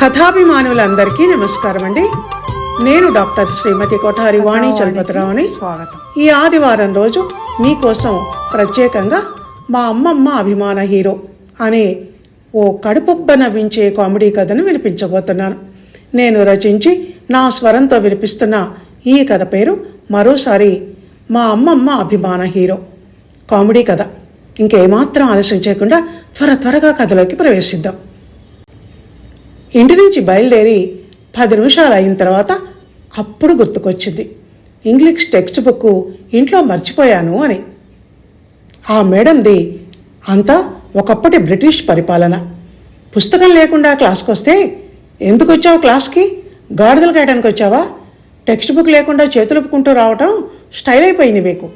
కథాభిమానులందరికీ నమస్కారం అండి నేను డాక్టర్ శ్రీమతి కొఠారి వాణి చలపతిరావుని. స్వాగతం. ఈ ఆదివారం రోజు మీకోసం ప్రత్యేకంగా మా అమ్మమ్మ అభిమాన హీరో అనే ఓ కడుపుబ్బ నవ్వించే కామెడీ కథను వినిపించబోతున్నాను. నేను రచించి నా స్వరంతో వినిపిస్తున్న ఈ కథ పేరు మరోసారి మా అమ్మమ్మ అభిమాన హీరో. కామెడీ కథ. ఇంకేమాత్రం ఆలస్యం చేయకుండా త్వర త్వరగా కథలోకి ప్రవేశిద్దాం. ఇంటి నుంచి బయలుదేరి పది నిమిషాలు అయిన తర్వాత అప్పుడు గుర్తుకొచ్చింది. ఇంగ్లీష్ టెక్స్ట్ బుక్ ఇంట్లో మర్చిపోయాను అని. ఆ మేడంది అంతా ఒకప్పటి బ్రిటిష్ పరిపాలన. పుస్తకం లేకుండా క్లాస్కి వస్తే ఎందుకు వచ్చావు క్లాస్కి? గాడిదలు కాయడానికి వచ్చావా టెక్స్ట్ బుక్ లేకుండా చేతులుపుకుంటూ రావటం స్టైల్ అయిపోయింది మీకు.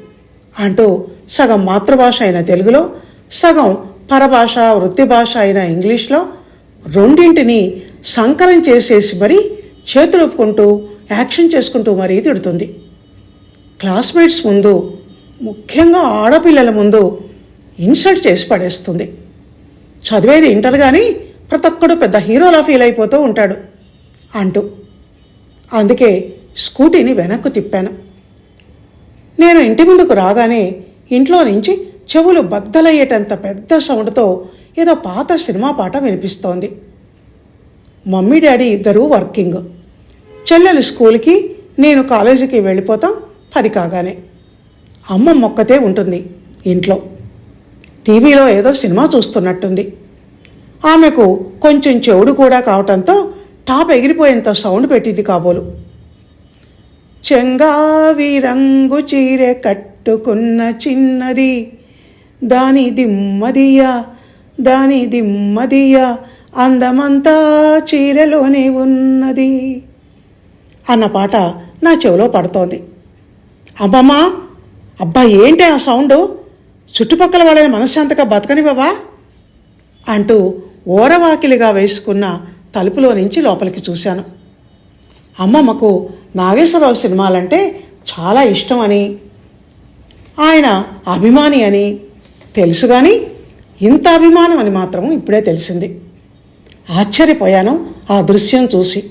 అంటూ సగం మాతృభాష అయిన తెలుగులో సగం పరభాష వృత్తి భాష అయిన ఇంగ్లీష్లో రెండింటిని సంకలం చేసేసి మరీ చేతులు ఒప్పుకుంటూ యాక్షన్ చేసుకుంటూ మరీ తిడుతుంది. క్లాస్మేట్స్ ముందు ముఖ్యంగా ఆడపిల్లల ముందు ఇన్సల్ట్ చేసి పడేస్తుంది. చదివేది ఇంటర్ కానీ ప్రతి ఒక్కడు పెద్ద హీరోలా ఫీల్ అయిపోతూ ఉంటాడు అంటూ. అందుకే స్కూటీని వెనక్కు తిప్పాను. నేను ఇంటి ముందుకు రాగానే ఇంట్లో నుంచి చెవులు బద్దలయ్యేటంత పెద్ద సౌండ్తో ఏదో పాత సినిమా పాట వినిపిస్తోంది. మమ్మీ డాడీ ఇద్దరూ వర్కింగ్. చెల్లెలు స్కూల్కి నేను కాలేజీకి వెళ్ళిపోతాం పది కాగానే. అమ్మ మొక్కతే ఉంటుంది ఇంట్లో. టీవీలో ఏదో సినిమా చూస్తున్నట్టుంది. ఆమెకు కొంచెం చెవుడు కూడా కావటంతో టాప్ ఎగిరిపోయేంత సౌండ్ పెట్టింది కాబోలు. చెంగావి రంగు చీరే కట్టుకున్న చిన్నది దాని దిమ్మదియా దాని దిమ్మదియా అందమంతా చీరలోనే ఉన్నది. అన్న పాట నా చెవిలో పడుతోంది. అమ్మమ్మ అబ్బా ఏంటి ఆ సౌండు? చుట్టుపక్కల వాళ్ళని మనశ్శాంతగా బతకనివ్వవా? అంటూ ఓరవాకిలిగా వేసుకున్న తలుపులో నుంచి లోపలికి చూశాను. అమ్మమ్మకు నాగేశ్వరరావు సినిమాలంటే చాలా ఇష్టం అని ఆయన అభిమాని అని తెలుసు కానీ ఇంత అభిమానం అని మాత్రం ఇప్పుడే తెలిసింది. ఆశ్చర్యపోయాను ఆ దృశ్యం చూసి.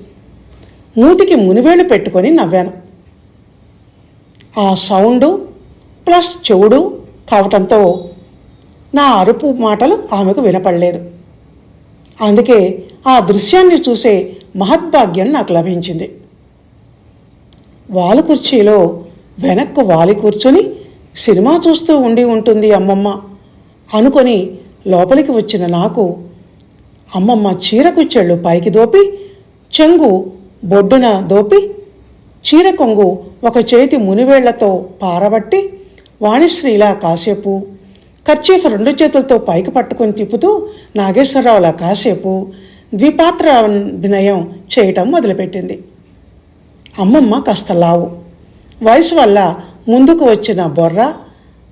మూతికి మునివేళ్ళు పెట్టుకొని నవ్వాను. ఆ సౌండు ప్లస్ చెవుడు కావటంతో నా అరుపు మాటలు ఆమెకు వినపడలేదు. అందుకే ఆ దృశ్యాన్ని చూసే మహద్భాగ్యం నాకు లభించింది. వాలు కుర్చీలో వెనక్కు వాలి కూర్చొని సినిమా చూస్తూ ఉండి ఉంటుంది అమ్మమ్మ. అనుకొని లోపలికి వచ్చిన నాకు అమ్మమ్మ చీర కుచ్చెళ్ళు పైకి దోపి చెంగు బొడ్డున దోపి చీర కొంగు ఒక చేతి మునివేళ్ళతో పారబట్టి వాణిశ్రీలా కాసేపు కర్చీఫ్ రెండు చేతులతో పైకి పట్టుకొని తిప్పుతూ నాగేశ్వరరావులా కాసేపు ద్విపాత్ర అభినయం చేయటం మొదలుపెట్టింది. అమ్మమ్మ కాస్త లావు. వయసు వల్ల ముందుకు వచ్చిన బొర్ర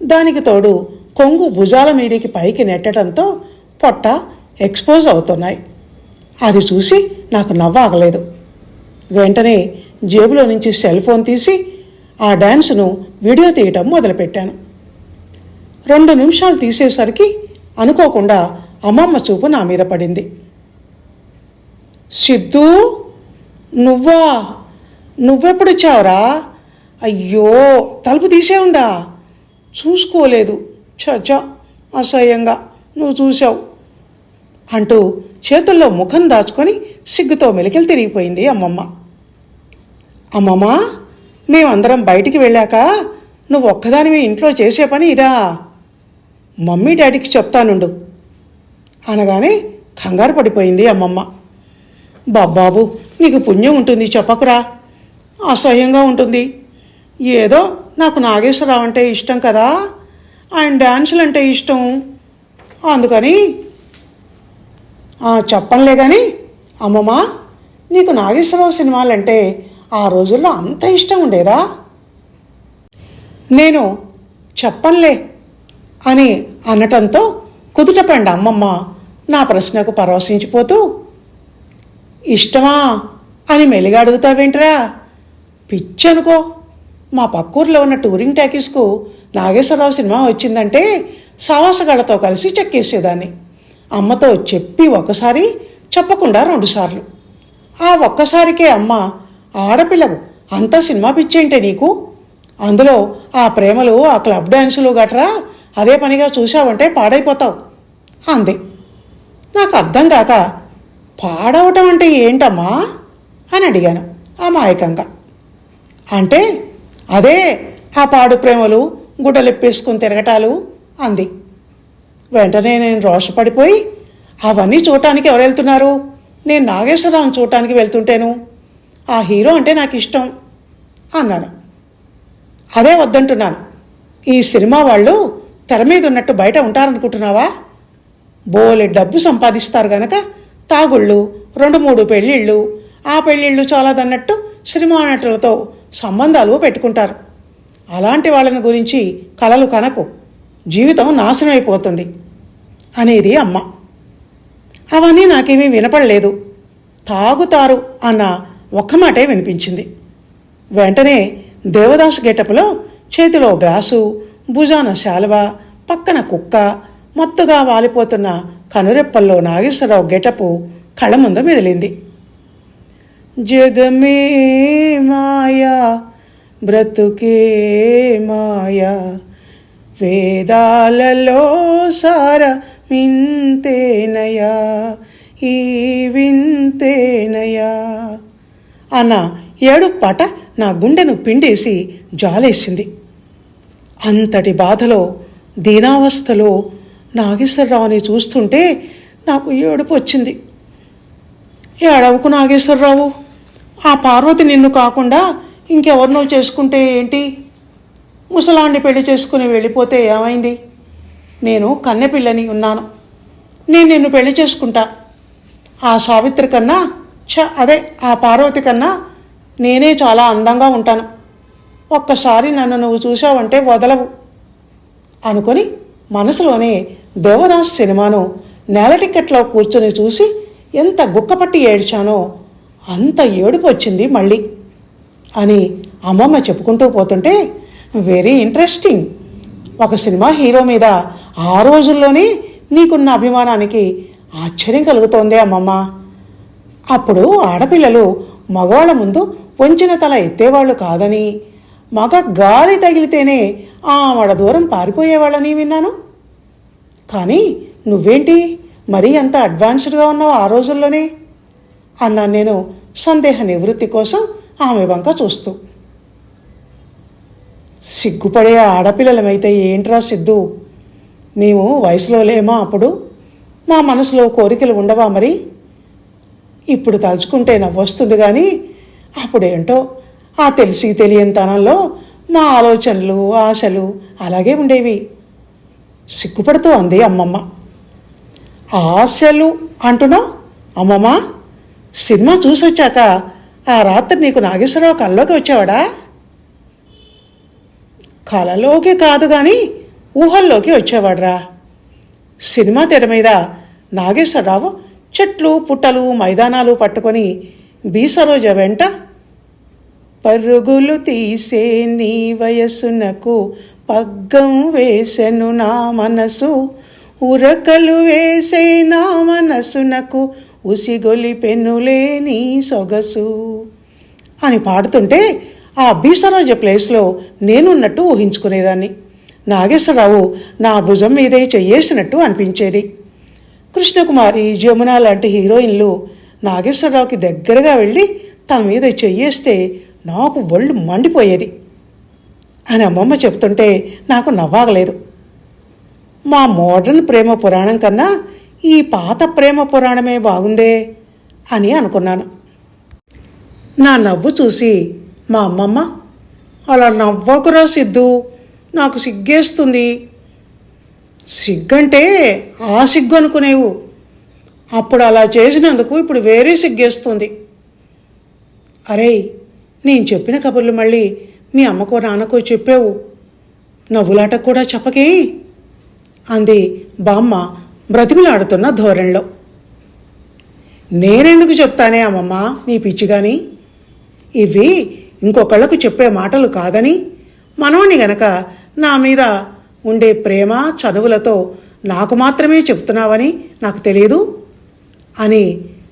దానికి తోడు కొంగు భుజాల మీదికి పైకి నెట్టడంతో పొట్ట ఎక్స్పోజ్ అవుతున్నాయి. అది చూసి నాకు నవ్వాగలేదు. వెంటనే జేబులో నుంచి సెల్ ఫోన్ తీసి ఆ డ్యాన్స్ను వీడియో తీయటం మొదలుపెట్టాను. రెండు నిమిషాలు తీసేసరికి అనుకోకుండా అమ్మమ్మ చూపు నా మీద పడింది. సిద్ధు నువ్వా? నువ్వెప్పుడు వచ్చావురా? అయ్యో తలుపు తీసే ఉందా చూసుకోలేదు. చచా అసహ్యంగా నువ్వు చూసావు అంటూ చేతుల్లో ముఖం దాచుకొని సిగ్గుతో మెలికలు తిరిగిపోయింది అమ్మమ్మ. అమ్మమ్మ మేమందరం బయటికి వెళ్ళాక నువ్వు ఒక్కదానివే ఇంట్లో చేసే పని ఇదా? మమ్మీ డాడీకి చెప్తానుండు అనగానే కంగారు పడిపోయింది అమ్మమ్మ. బాబాబు నీకు పుణ్యం ఉంటుంది చెప్పకురా. అసహ్యంగా ఉంటుంది. ఏదో నాకు నాగేశ్వరరావు అంటే ఇష్టం కదా. ఆయన డ్యాన్సులు అంటే ఇష్టం. అందుకని చెప్పంలే చెప్పనులే కానీ అమ్మమ్మ నీకు నాగేశ్వరరావు సినిమాలంటే ఆ రోజుల్లో అంత ఇష్టం ఉండేదా? నేను చెప్పనులే అని అనటంతో కుదుటపండి అమ్మమ్మ నా ప్రశ్నకు పరవశించిపోతూ. ఇష్టమా అని మెలిగా అడుగుతావేంట్రా? పిచ్చనుకో మా పక్కూర్లో ఉన్న టూరింగ్ టాకీస్కు నాగేశ్వరరావు సినిమా వచ్చిందంటే సావాసగాళ్ళతో కలిసి చెక్కేసేదాన్ని అమ్మతో చెప్పి ఒకసారి చెప్పకుండా రెండుసార్లు ఆ ఒక్కసారికే అమ్మ ఆడపిల్లవు అంత సినిమా పిచ్చేంటే నీకు? అందులో ఆ ప్రేమలు ఆ క్లబ్ డ్యాన్సులు గట్రా? అదే పనిగా చూసావంటే పాడైపోతావు. అంది. నాకు అర్థం కాక పాడవటం అంటే ఏంటమ్మా? అని అడిగాను అమాయకంగా. అంటే అదే ఆ పాడు ప్రేమలు గుడ్డలిప్పేసుకుని తిరగటాలు అంది. వెంటనే నేను రోషపడిపోయి అవన్నీ చూడటానికి ఎవరు వెళ్తున్నారు? నేను నాగేశ్వరరావుని చూడటానికి వెళ్తుంటేను. ఆ హీరో అంటే నాకు ఇష్టం అన్నాను. అదే వద్దంటున్నాను. ఈ సినిమా వాళ్ళు తెర మీద ఉన్నట్టు బయట ఉంటారనుకుంటున్నావా? బోలె డబ్బు సంపాదిస్తారు గనక తాగుళ్ళు రెండు మూడు పెళ్ళిళ్ళు ఆ పెళ్ళిళ్ళు చాలాదన్నట్టు సినిమా నటులతో సంబంధాలు పెట్టుకుంటారు. అలాంటి వాళ్ళని గురించి కలలు కనకు. జీవితం నాశనం అయిపోతుంది అనేది అమ్మ. అవన్నీ నాకేమీ వినపడలేదు. తాగుతారు అన్న ఒక్క మాటే వినిపించింది. వెంటనే దేవదాస్ గెటప్లో చేతిలో గ్లాసు భుజాన శాలువ పక్కన కుక్క మత్తుగా వాలిపోతున్న కనురెప్పల్లో నాగేశ్వరరావు గెటపు కళ్ళ ముందు మెదిలింది. జగమే మాయా బ్రతుకే మాయా. వేదాలలో సార వింతేనయా. ఈ వింతేనయా. అన్న ఏడు పాట నా గుండెను పిండేసి జాలేసింది. అంతటి బాధలో దీనావస్థలో నాగేశ్వరరావుని చూస్తుంటే నాకు ఏడుపు వచ్చింది. ఏడవకు నాగేశ్వరరావు. ఆ పార్వతి నిన్ను కాకుండా ఇంకెవరినో చేసుకుంటే ఏంటి? ముసలాండి పెళ్ళి చేసుకుని వెళ్ళిపోతే ఏమైంది? నేను కన్నెపిల్లని ఉన్నాను. నేను నిన్ను పెళ్ళి చేసుకుంటా. ఆ సావిత్రి కన్నా ఛ అదే ఆ పార్వతి కన్నా నేనే చాలా అందంగా ఉంటాను. ఒక్కసారి నన్ను నువ్వు చూసావంటే వదలవు అనుకొని మనసులోనే దేవదాస్ సినిమాను నేల టిక్కెట్లో కూర్చొని చూసి ఎంత గుక్కపట్టి ఏడ్చానో అంత ఏడుపు వచ్చింది మళ్ళీ. అని అమ్మమ్మ చెప్పుకుంటూ పోతుంటే వెరీ ఇంట్రెస్టింగ్. ఒక సినిమా హీరో మీద ఆ రోజుల్లోనే నీకున్న అభిమానానికి ఆశ్చర్యం కలుగుతోంది అమ్మమ్మ. అప్పుడు ఆడపిల్లలు మగవాళ్ళ ముందు వంచిన తల ఎత్తేవాళ్ళు కాదని మగ గాలి తగిలితేనే ఆమడ దూరం పారిపోయేవాళ్ళని విన్నాను. కానీ నువ్వేంటి? మరీ అంత అడ్వాన్స్డ్గా ఉన్నావు ఆ రోజుల్లోనే? అన్నాను నేను సందేహ నివృత్తి కోసం ఆమె వంక చూస్తూ. సిగ్గుపడే ఆడపిల్లలమైతే ఏంట్రా సిద్ధు? మేము వయసులో లేమా అప్పుడు? మా మనసులో కోరికలు ఉండవా మరి? ఇప్పుడు తలుచుకుంటే నవ్వొస్తుంది కానీ అప్పుడేంటో? ఆ తెలిసి తెలియని తనంలో మా ఆలోచనలు ఆశలు అలాగే ఉండేవి. సిగ్గుపడుతూ అంది అమ్మమ్మ. ఆశలు అంటున్నావు? అమ్మమ్మ సినిమా చూసొచ్చాక ఆ రాత్రి నీకు నాగేశ్వరరావు కల్లోకి వచ్చావాడా? కలలోకి కాదు కానీ ఊహల్లోకి వచ్చేవాడ్రా. సినిమా తెర మీద నాగేశ్వరరావు చెట్లు పుట్టలు మైదానాలు పట్టుకొని బీసరోజ వెంట పరుగులు తీసే నీ వయస్సునకు పగ్గం వేసెను నా మనసు ఉరకలు వేసే నా మనసునకు ఉసిగొలిపెనులే నీ సొగసు. అని పాడుతుంటే ఆ బీసరోజ ప్లేస్లో నేనున్నట్టు ఊహించుకునేదాన్ని. నాగేశ్వరరావు నా భుజం మీదే చెయ్యేసినట్టు అనిపించేది. కృష్ణకుమారి జమున లాంటి హీరోయిన్లు నాగేశ్వరరావుకి దగ్గరగా వెళ్ళి తన మీద చెయ్యేస్తే నాకు ఒళ్ళు మండిపోయేది అని అమ్మమ్మ చెప్తుంటే నాకు నవ్వాగలేదు. మా మోడర్న్ ప్రేమ పురాణం కన్నా ఈ పాత ప్రేమ పురాణమే బాగుందే అని అనుకున్నాను. నా నవ్వు చూసి మా అమ్మమ్మ అలా నవ్వకురా సిద్ధు నాకు సిగ్గేస్తుంది. సిగ్గంటే ఆ సిగ్గు అనుకునేవు. అప్పుడు అలా చేసినందుకు ఇప్పుడు వేరే సిగ్గేస్తుంది. అరే నేను చెప్పిన కబుర్లు మళ్ళీ మీ అమ్మకో నాన్నకో చెప్పావు. నవ్వులాట కూడా చెప్పకే. అంది బామ్మ బ్రతిమిలాడుతున్న ధోరణిలో. నేనెందుకు చెప్తానే అమ్మమ్మ నీ పిచ్చిగాని ఇవి ఇంకొకళ్ళకు చెప్పే మాటలు కాదని మనవని గనక నా మీద ఉండే ప్రేమ చనువులతో నాకు మాత్రమే చెప్తున్నావని నాకు తెలియదు అని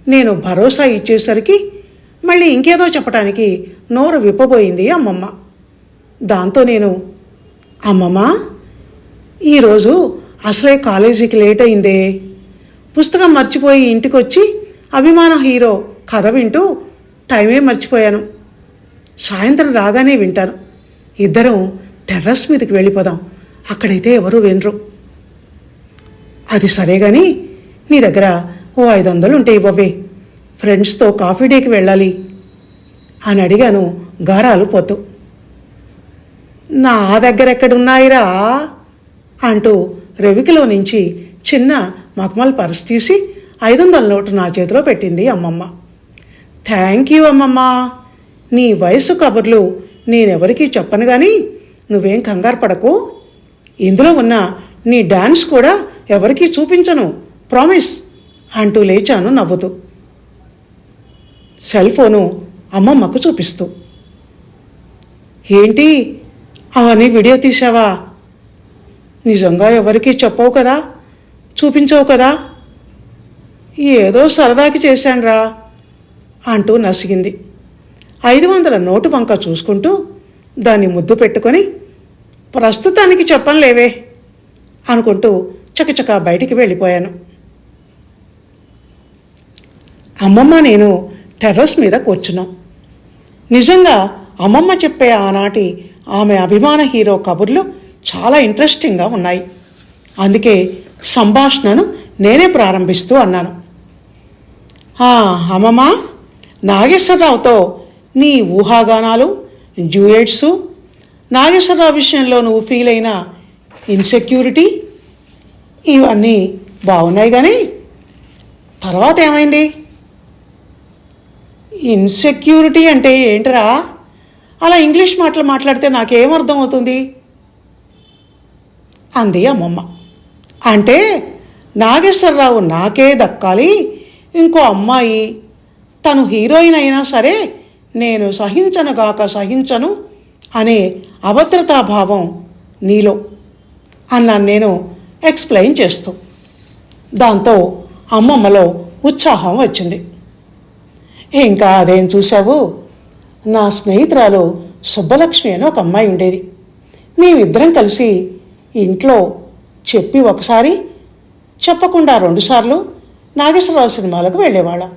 నేను భరోసా ఇచ్చేసరికి మళ్ళీ ఇంకేదో చెప్పడానికి నోరు విప్పబోయింది అమ్మమ్మ. దాంతో నేను అమ్మమ్మ ఈరోజు అసలే కాలేజీకి లేట్ అయిందే పుస్తకం మర్చిపోయి ఇంటికొచ్చి అభిమాన హీరో కథ వింటూ టైమే మర్చిపోయాను. సాయంత్రం రాగానే వింటాను ఇద్దరం టెర్రస్ మీదకి వెళ్ళిపోదాం. అక్కడైతే ఎవరూ వినరు. అది సరే కానీ నీ దగ్గర ఓ ఐదు వందలు ఉంటే ఇవ్వవే. ఫ్రెండ్స్తో కాఫీ డేకి వెళ్ళాలి అని అడిగాను గారాలు పోతూ నా దగ్గర ఎక్కడున్నాయిరా? అంటూ రెవికిలో నుంచి చిన్న మఖమల్ పర్స్ తీసి ఐదు వందల నోటు నా చేతిలో పెట్టింది అమ్మమ్మ. థ్యాంక్ యూ అమ్మమ్మ. నీ వయసు కబుర్లు నేనెవరికీ చెప్పను కానీ నువ్వేం కంగారు పడకు. ఇందులో ఉన్న నీ డాన్స్ కూడా ఎవరికీ చూపించను. ప్రామిస్ అంటూ లేచాను నవ్వుతూ. సెల్ ఫోను అమ్మమ్మకు చూపిస్తూ. ఏంటి? అవన్నీ వీడియో తీసావా నిజంగా ఎవరికీ చెప్పవు కదా? చూపించవు కదా? ఏదో సరదాకి చేశానురా అంటూ నసిగింది. ఐదు వందల నోటు వంక చూసుకుంటూ దాన్ని ముద్దు పెట్టుకొని ప్రస్తుతానికి చెప్పనులేవే అనుకుంటూ చకచక బయటికి వెళ్ళిపోయాను. అమ్మమ్మ నేను టెర్రస్ మీద కూర్చున్నాం. నిజంగా అమ్మమ్మ చెప్పే ఆనాటి ఆమె అభిమాన హీరో కబుర్లు చాలా ఇంట్రెస్టింగ్గా ఉన్నాయి. అందుకే సంభాషణను నేనే ప్రారంభిస్తూ అన్నాను. అమ్మమ్మ నాగేశ్వరరావుతో నీ ఊహాగానాలు డ్యూయట్సు నాగేశ్వరరావు విషయంలో నువ్వు ఫీల్ అయిన ఇన్సెక్యూరిటీ ఇవన్నీ బాగున్నాయి కానీ తర్వాత ఏమైంది? ఇన్సెక్యూరిటీ అంటే ఏంటరా? అలా ఇంగ్లీష్ మాటలు మాట్లాడితే నాకేం అర్థం అవుతుంది అంది అమ్మమ్మ. అంటే నాగేశ్వరరావు నాకే దక్కాలి ఇంకో అమ్మాయి తను హీరోయిన్ అయినా సరే నేను సహించనుగాక సహించను అనే అభద్రతాభావం నీలో అన్నాను నేను ఎక్స్ప్లెయిన్ చేస్తూ దాంతో అమ్మమ్మలో ఉత్సాహం వచ్చింది. ఇంకా అదేం చూసావు నా స్నేహితురాలు సుబ్బలక్ష్మి అని ఒక అమ్మాయి ఉండేది. మేమిద్దరం కలిసి ఇంట్లో చెప్పి ఒకసారి చెప్పకుండా రెండుసార్లు నాగేశ్వరరావు సినిమాలకు వెళ్ళేవాళ్ళం.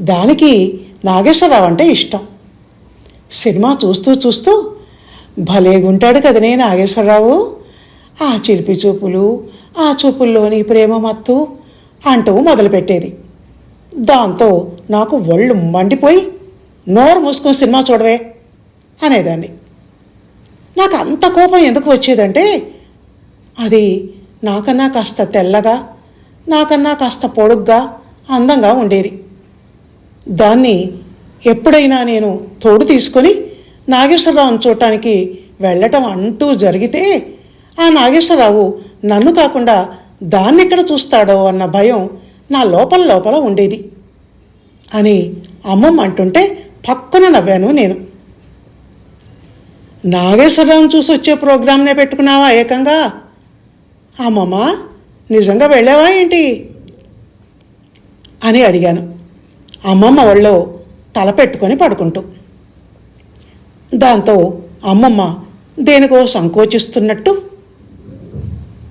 దానికి నాగేశ్వరరావు అంటే ఇష్టం. సినిమా చూస్తూ చూస్తూ భలేగుంటాడు కదనే నాగేశ్వరరావు. ఆ చిలిపి చూపులు ఆ చూపుల్లోని ప్రేమ మత్తు అంటూ మొదలుపెట్టేది. దాంతో నాకు ఒళ్ళు మండిపోయి నోరు మూసుకుని సినిమా చూడవే అనేదాన్ని. నాకు అంత కోపం ఎందుకు వచ్చేదంటే అది నాకన్నా కాస్త తెల్లగా నాకన్నా కాస్త పొడుగ్గా అందంగా ఉండేది. దాన్ని ఎప్పుడైనా నేను తోడు తీసుకొని నాగేశ్వరరావుని చూడటానికి వెళ్ళటం అంటూ జరిగితే ఆ నాగేశ్వరరావు నన్ను కాకుండా దాన్ని ఎక్కడ చూస్తాడో అన్న భయం నా లోపల లోపల ఉండేది అని అమ్మమ్మ అంటుంటే పక్కన నవ్వాను నేను. నాగేశ్వరరావుని చూసి వచ్చే ప్రోగ్రామ్నే పెట్టుకున్నావా ఏకంగా? అమ్మమ్మ నిజంగా వెళ్ళావా ఏంటి? అని అడిగాను. అమ్మమ్మ ఒళ్ళో తల పెట్టుకొని పడుకుంటూ. దాంతో అమ్మమ్మ దేనికో సంకోచిస్తున్నట్టు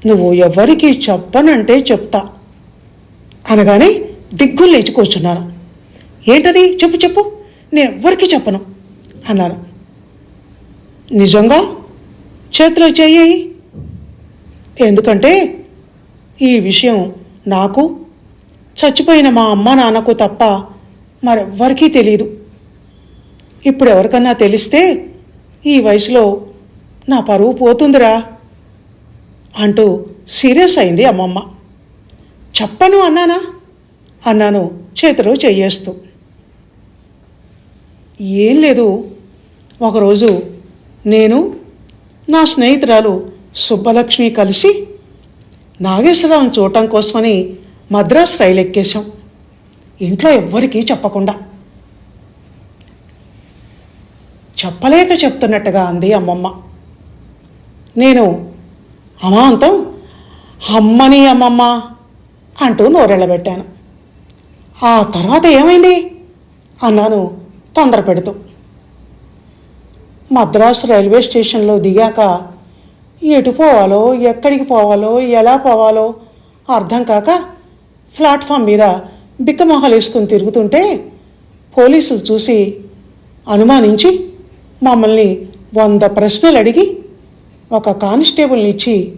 నువ్వు ఎవరికి చెప్పనంటే చెప్తా. అనగానే దిగ్గులు లేచి కూర్చున్నాను ఏంటది? చెప్పు చెప్పు. నేను ఎవ్వరికి చెప్పను. అన్నాను నిజంగా? చేతిలో చేయి ఎందుకంటే ఈ విషయం నాకు చచ్చిపోయిన మా అమ్మ నాన్నకు తప్ప మరెవ్వరికీ తెలియదు ఇప్పుడు ఎవరికన్నా తెలిస్తే ఈ వయసులో నా పరువు పోతుందిరా అంటూ సీరియస్ అయింది అమ్మమ్మ. చెప్పను అన్నానా? అన్నాను చేతిలో చెయ్యేస్తూ. ఏం లేదు. ఒకరోజు నేను నా స్నేహితురాలు సుబ్బలక్ష్మి కలిసి నాగేశ్వరరావుని చూడటం కోసమని మద్రాస్ రైలు ఎక్కేశాం. ఇంట్లో ఎవ్వరికీ చెప్పకుండా. చెప్పలేక చెప్తున్నట్టుగా అంది అమ్మమ్మ. నేను అమాంతం అమ్మని అమ్మమ్మ అంటూ నోరెళ్ళబెట్టాను. ఆ తర్వాత ఏమైంది? అన్నాను తొందర పెడుతూ మద్రాసు రైల్వే స్టేషన్లో దిగాక ఎటు పోవాలో ఎక్కడికి పోవాలో ఎలా పోవాలో అర్థం కాక ప్లాట్ఫామ్ మీద బిక్కమొహాలు వేసుకుని తిరుగుతుంటే పోలీసులు చూసి అనుమానించి మమ్మల్ని వంద ప్రశ్నలు అడిగి ఒక కానిస్టేబుల్ని ఇచ్చి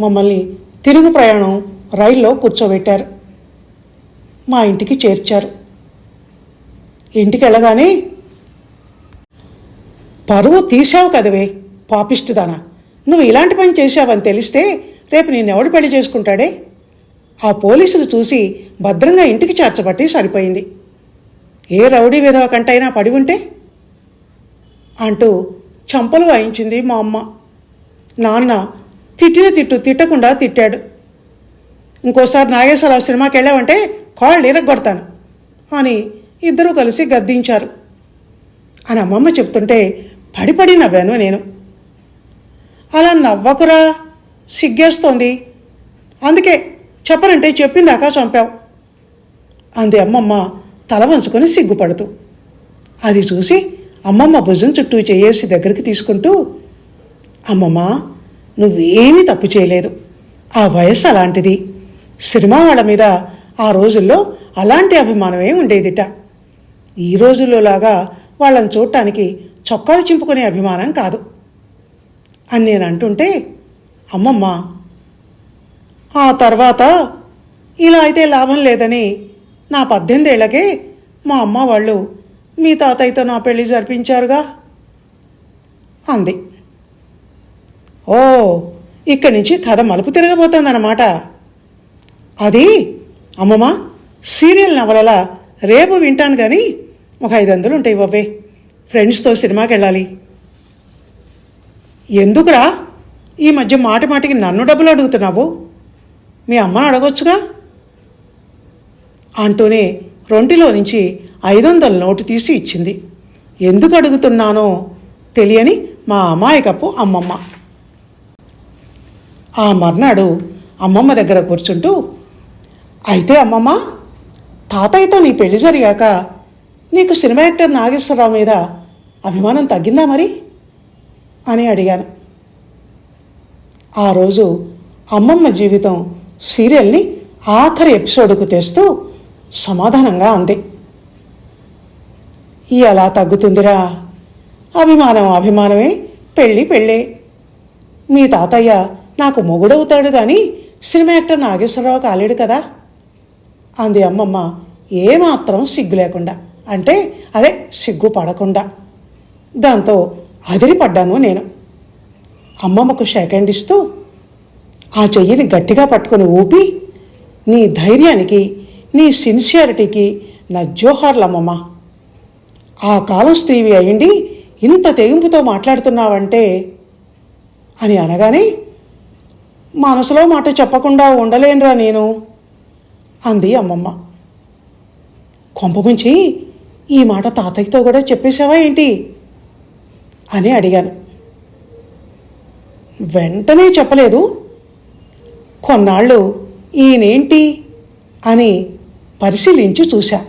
మమ్మల్ని తిరుగు ప్రయాణం రైల్లో కూర్చోబెట్టారు. మా ఇంటికి చేర్చారు. ఇంటికి వెళ్ళగానే పరువు తీసావు కదవే పాపిష్టిదానా. నువ్వు ఇలాంటి పని చేశావని తెలిస్తే రేపు నిన్నెవడు పెళ్ళి చేసుకుంటాడే? ఆ పోలీసులు చూసి భద్రంగా ఇంటికి చేర్చబట్టి సరిపోయింది. ఏ రౌడీ విధవ కంటైనా పడి ఉంటే? అంటూ చంపలు వాయించింది మా అమ్మ. నాన్న తిట్టిన తిట్టు తిట్టకుండా తిట్టాడు. ఇంకోసారి నాగేశ్వరరావు సినిమాకి వెళ్ళామంటే కాళ్ళు ఇరగొడతాను అని ఇద్దరూ కలిసి గద్దించారు. అని అమ్మమ్మ చెప్తుంటే పడిపడి నవ్వాను నేను. అలా నవ్వకురా సిగ్గేస్తోంది. అందుకే చెప్పనంటే చెప్పిందాకా చంపావు. అంది అమ్మమ్మ తల వంచుకొని సిగ్గుపడుతూ. అది చూసి అమ్మమ్మ భుజం చుట్టూ చేయేసి దగ్గరికి తీసుకుంటూ అమ్మమ్మ నువ్వేమీ తప్పు చేయలేదు. ఆ వయస్సు అలాంటిది. సినిమా వాళ్ళ మీద ఆ రోజుల్లో అలాంటి అభిమానమే ఉండేదిట. ఈ రోజుల్లో లాగా వాళ్ళని చూడటానికి చొక్కాలు చింపుకునే అభిమానం కాదు. అని నేను అంటుంటే అమ్మమ్మ ఆ తర్వాత ఇలా అయితే లాభం లేదని నా పద్దెనిమిదేళ్ళకే మా అమ్మ వాళ్ళు మీ తాతయ్యతో నా పెళ్ళి జరిపించారుగా అంది. ఓ ఇక్కడి నుంచి కథ మలుపు తిరగబోతోందన్నమాట. అది అమ్మమ్మ సీరియల్ నవలల రేపు వింటాను కానీ ఒక ఐదు వందలు ఉంటాయి బాబే. ఫ్రెండ్స్తో సినిమాకి వెళ్ళాలి ఎందుకురా ఈ మధ్య మాటి మాటికి నన్ను డబ్బులు అడుగుతున్నావు? మీ అమ్మను అడగొచ్చుగా? అంటూనే రొంటిలో నుంచి ఐదు వందల నోటు తీసి ఇచ్చింది. ఎందుకు అడుగుతున్నానో తెలియని మా అమాయకపు అమ్మమ్మ. ఆ మర్నాడు అమ్మమ్మ దగ్గర కూర్చుంటూ అయితే అమ్మమ్మ తాతయ్యతో నీ పెళ్ళి జరిగాక నీకు సినిమా యాక్టర్ నాగేశ్వరరావు మీద అభిమానం తగ్గిందా మరి? అని అడిగాను. ఆ రోజు అమ్మమ్మ జీవితం సీరియల్ని ఆఖరి ఎపిసోడ్కు తెస్తూ సమాధానంగా అంది. ఎలా తగ్గుతుందిరా? అభిమానం అభిమానమే పెళ్ళి పెళ్ళే. మీ తాతయ్య నాకు మొగుడవుతాడు కానీ సినిమా యాక్టర్ నాగేశ్వరరావు కాలేడు కదా అంది అమ్మమ్మ ఏమాత్రం సిగ్గు లేకుండా. అంటే అదే సిగ్గు పడకుండా. దాంతో అదిరిపడ్డాను నేను. అమ్మమ్మకు సెకండ్ ఇస్తూ ఆ చెయ్యిని గట్టిగా పట్టుకొని ఊపి నీ ధైర్యానికి నీ సిన్సియారిటీకి నా జోహార్లమ్మమ్మ. ఆ కాలం స్త్రీవి అయ్యండి ఇంత తెగింపుతో మాట్లాడుతున్నావంటే అని అనగానే మనసులో మాట చెప్పకుండా ఉండలేనురా నేను అంది అమ్మమ్మ. కొంపముంచి ఈ మాట తాతయ్యతో కూడా చెప్పేశావా ఏంటి? అని అడిగాను. వెంటనే చెప్పలేదు. కొన్నాళ్ళు ఈయనేంటి అని పరిశీలించి చూశా.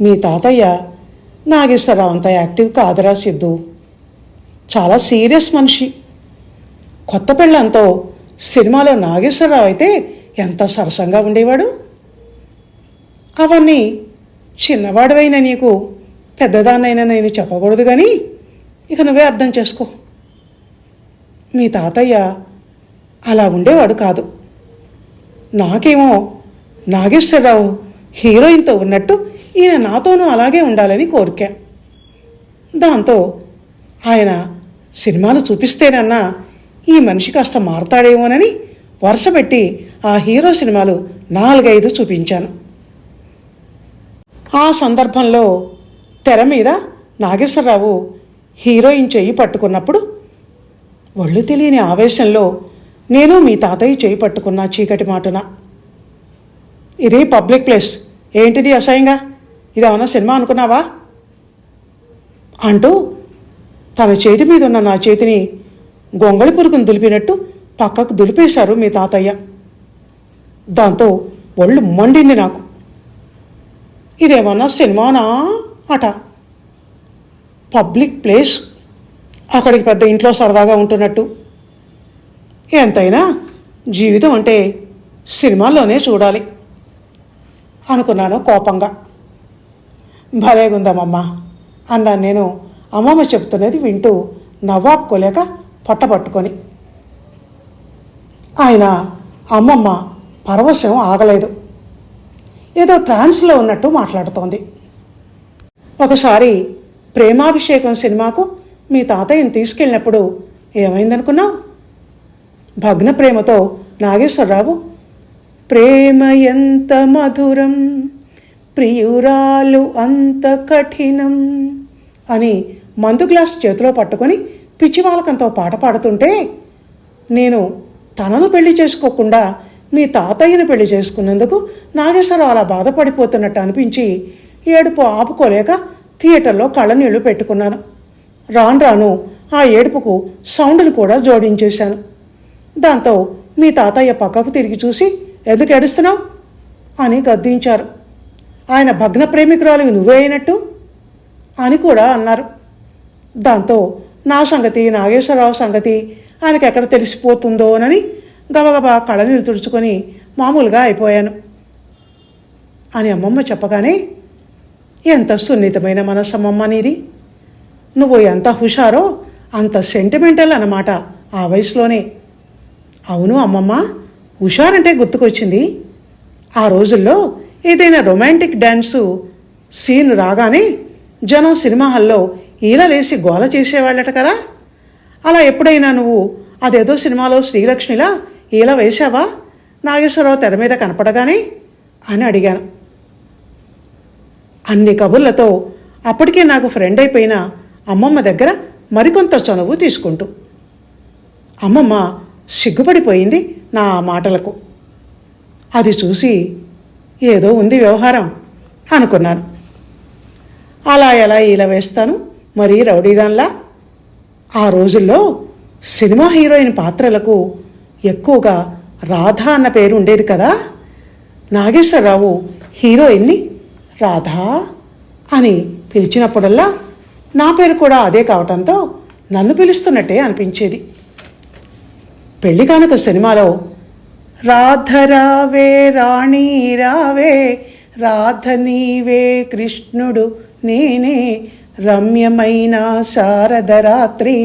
మీ తాతయ్య నాగేశ్వరరావు అంత యాక్టివ్ కాదురా సిద్ధు. చాలా సీరియస్ మనిషి. కొత్త పెళ్ళంతో సినిమాలో నాగేశ్వరరావు అయితే ఎంత సరసంగా ఉండేవాడు? అవన్నీ చిన్నవాడివైన నీకు పెద్దదాన్నైనా నేను చెప్పకూడదు కానీ ఇక నువ్వే అర్థం చేసుకో. మీ తాతయ్య అలా ఉండేవాడు కాదు. నాకేమో నాగేశ్వరరావు హీరోయిన్తో ఉన్నట్టు ఈయన నాతోనూ అలాగే ఉండాలని కోరిక. దాంతో ఆయన సినిమాలు చూపిస్తేనన్నా ఈ మనిషి కాస్త మారతాడేమోనని వరుసపెట్టి ఆ హీరో సినిమాలు నాలుగైదు చూపించాను. ఆ సందర్భంలో తెర మీద నాగేశ్వరరావు హీరోయిన్ చెయ్యి పట్టుకున్నప్పుడు ఒళ్ళు తెలియని ఆవేశంలో నేను మీ తాతయ్య చేయి పట్టుకున్నా చీకటి మాటున. ఇది పబ్లిక్ ప్లేస్. ఏంటిది అసహ్యంగా? ఇది ఏమన్నా సినిమా అనుకున్నావా? అంటూ తన చేతి మీద ఉన్న నా చేతిని గొంగళి పురుగును దులిపినట్టు పక్కకు దులిపేశారు మీ తాతయ్య. దాంతో ఒళ్ళు మండింది నాకు. ఇదేమన్నా సినిమానా అట? Public place. అక్కడికి పెద్ద ఇంట్లో సరదాగా ఉంటున్నట్టు. ఎంతైనా జీవితం అంటే సినిమాల్లోనే చూడాలి. అనుకున్నాను కోపంగా. భలేగుందమ్మమ్మ అన్నాను నేను. అమ్మమ్మ చెప్తున్నది వింటూ నవ్వాపుకోలేక పట్టపట్టుకొని ఆయన అమ్మమ్మ పరవశం ఆగలేదు. ఏదో ట్రాన్స్లో ఉన్నట్టు మాట్లాడుతోంది. ఒకసారి ప్రేమాభిషేకం సినిమాకు మీ తాతయ్యని తీసుకెళ్ళినప్పుడు ఏమైందనుకున్నావు? భగ్న ప్రేమతో నాగేశ్వరరావు ప్రేమ ఎంత మధురం ప్రియురాలు అంత కఠినం అని మందు గ్లాస్ చేతిలో పట్టుకొని పిచ్చివాలకంతో పాట పాడుతుంటే నేను తనను పెళ్ళి చేసుకోకుండా మీ తాతయ్యను పెళ్ళి చేసుకున్నందుకు నాగేశ్వరరావు అలా బాధపడిపోతున్నట్టు అనిపించి ఏడుపు ఆపుకోలేక థియేటర్లో కళ్ళనీళ్ళు పెట్టుకున్నాను. రాను రాను ఆ ఏడుపుకు సౌండ్ని కూడా జోడించేశాను. దాంతో మీ తాతయ్య పక్కకు తిరిగి చూసి ఎందుకు ఏడుస్తున్నావు? అని గద్దించారు. ఆయన భగ్న ప్రేమికురాలు నువ్వే అయినట్టు? అని కూడా అన్నారు. దాంతో నా సంగతి నాగేశ్వరరావు సంగతి ఆయనకి ఎక్కడ తెలిసిపోతుందోనని గబగబా కళ్ళనీళ్ళు తుడుచుకొని మామూలుగా అయిపోయాను. అని అమ్మమ్మ చెప్పగానే ఎంత సున్నితమైన మనసమ్మమ్మ నీది. నువ్వు ఎంత హుషారో అంత సెంటిమెంటల్ అన్నమాట ఆ వయసులోనే. అవును అమ్మమ్మ హుషారంటే గుర్తుకొచ్చింది. ఆ రోజుల్లో ఏదైనా రొమాంటిక్ డ్యాన్సు సీన్ రాగానే జనం సినిమా హాల్లో ఈలలేసి గోల చేసేవాళ్ళట కదా. అలా ఎప్పుడైనా నువ్వు అదేదో సినిమాలో శ్రీలక్ష్మిలా ఈల వేశావా? నాగేశ్వరరావు తెర మీద కనపడగానే అని అడిగాను. అన్ని కబుర్లతో అప్పటికే నాకు ఫ్రెండ్ అయిపోయిన అమ్మమ్మ దగ్గర మరికొంత చనువు తీసుకుంటూ. అమ్మమ్మ సిగ్గుపడిపోయింది నా మాటలకు. అది చూసి ఏదో ఉంది వ్యవహారం అనుకున్నాను. అలా ఎలా ఇలా వేస్తాను? మరీ రౌడీదాన్లా? ఆ రోజుల్లో సినిమా హీరోయిన్ పాత్రలకు ఎక్కువగా రాధా అన్న పేరు ఉండేది కదా? నాగేశ్వరరావు హీరోయిన్ని రాధా అని పిలిచినప్పుడల్లా నా పేరు కూడా అదే కావటంతో నన్ను పిలుస్తున్నట్టే అనిపించేది. పెళ్ళి కానుక సినిమాలో రాధరావే రాణి రావే రాధ నీవే కృష్ణుడు నేనే రమ్యమైన శారద రాత్రి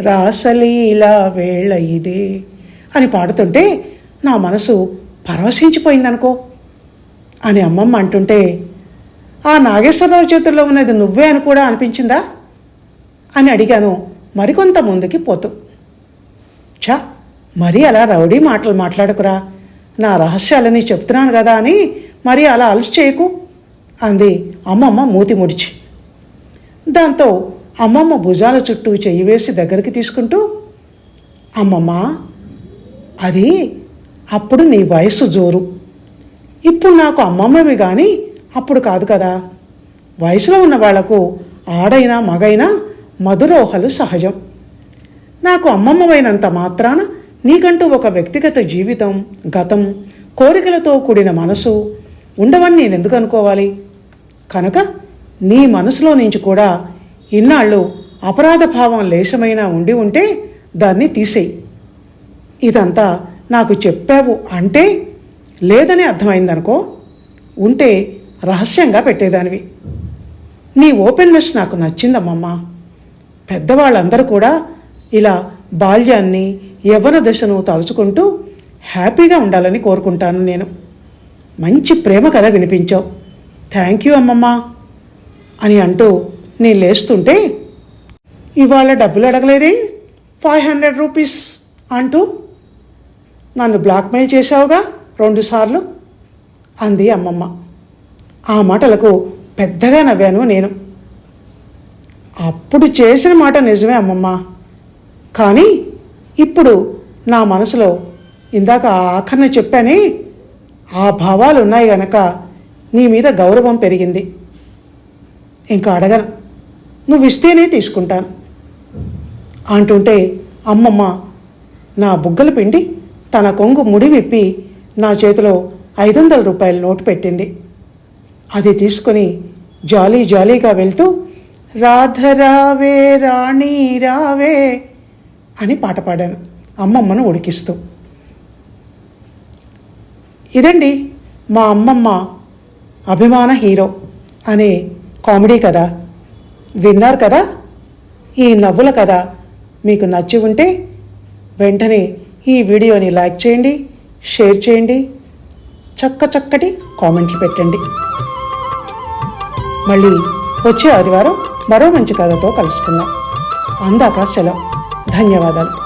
రాసలీల వేళ ఇదే అని పాడుతుంటే నా మనసు పరవశించిపోయిందనుకో అని అమ్మమ్మ అంటుంటే ఆ నాగేశ్వరరావు చేతుల్లో ఉన్నది నువ్వే అని కూడా అనిపించిందా? అని అడిగాను మరికొంత ముందుకి పోతూ. ఛా! మరీ అలా రౌడీ మాటలు మాట్లాడకురా. నా రహస్యాలని చెప్తున్నాను కదా అని మరీ అలా అలసి చేయకు. అంది అమ్మమ్మ మూతి ముడిచి. దాంతో అమ్మమ్మ భుజాల చుట్టూ చెయ్యి వేసి దగ్గరికి తీసుకుంటూ అమ్మమ్మ అది అప్పుడు నీ వయసు జోరు. ఇప్పుడు నాకు అమ్మమ్మవి కానీ అప్పుడు కాదు కదా. వయసులో ఉన్న వాళ్ళకు ఆడైనా మగైనా మధురోహలు సహజం. నాకు అమ్మమ్మవైనంత మాత్రాన నీకంటూ ఒక వ్యక్తిగత జీవితం గతం కోరికలతో కూడిన మనసు ఉండవని నేను ఎందుకు అనుకోవాలి? కనుక నీ మనసులో నుంచి కూడా ఇన్నాళ్ళు అపరాధ భావం లేశమైనా ఉండి ఉంటే దాన్ని తీసేయి. ఇదంతా నాకు చెప్పావు అంటే లేదని అర్థమైందనుకో ఉంటే రహస్యంగా పెట్టేదానివి. నీ ఓపెన్నెస్ నాకు నచ్చిందమ్మమ్మ. పెద్దవాళ్ళందరూ కూడా ఇలా బాల్యాన్ని యవ్వన దశను తలుచుకుంటూ హ్యాపీగా ఉండాలని కోరుకుంటాను నేను. మంచి ప్రేమ కథ వినిపించావు. థ్యాంక్ యూ అమ్మమ్మ అని అంటూ నేను లేస్తుంటే ఇవాళ డబ్బులు అడగలేదే? ఫైవ్ హండ్రెడ్ రూపీస్ అంటూ నన్ను బ్లాక్మెయిల్ చేశావుగా రెండుసార్లు అంది అమ్మమ్మ. ఆ మాటలకు పెద్దగా నవ్వాను నేను. అప్పుడు చేసిన మాట నిజమే అమ్మమ్మ. కానీ ఇప్పుడు నా మనసులో ఇందాక ఆఖరిని చెప్పానే ఆ భావాలు ఉన్నాయి గనక నీ మీద గౌరవం పెరిగింది. ఇంకా అడగను. నువ్వు ఇస్తేనే తీసుకుంటాను. అంటుంటే అమ్మమ్మ నా బుగ్గలు పిండి తన కొంగు ముడి విప్పి నా చేతిలో ఐదు వందల రూపాయల నోటు పెట్టింది. అది తీసుకొని జాలీ జాలీగా వెళ్తూ రాధరావే రాణి రావే అని పాట పాడాను. అమ్మమ్మను ఉడికిస్తూ ఇదండి మా అమ్మమ్మ అభిమాన హీరో అనే కామెడీ కథ. విన్నారు కదా? ఈ నవ్వుల కథ మీకు నచ్చి ఉంటే వెంటనే ఈ వీడియోని లైక్ చేయండి షేర్ చేయండి చక్క చక్కటి కామెంట్లు పెట్టండి. మళ్ళీ వచ్చే ఆదివారం మరో మంచి కథతో కలుసుకుందాం. అందాక సెలవు. ధన్యవాదాలు.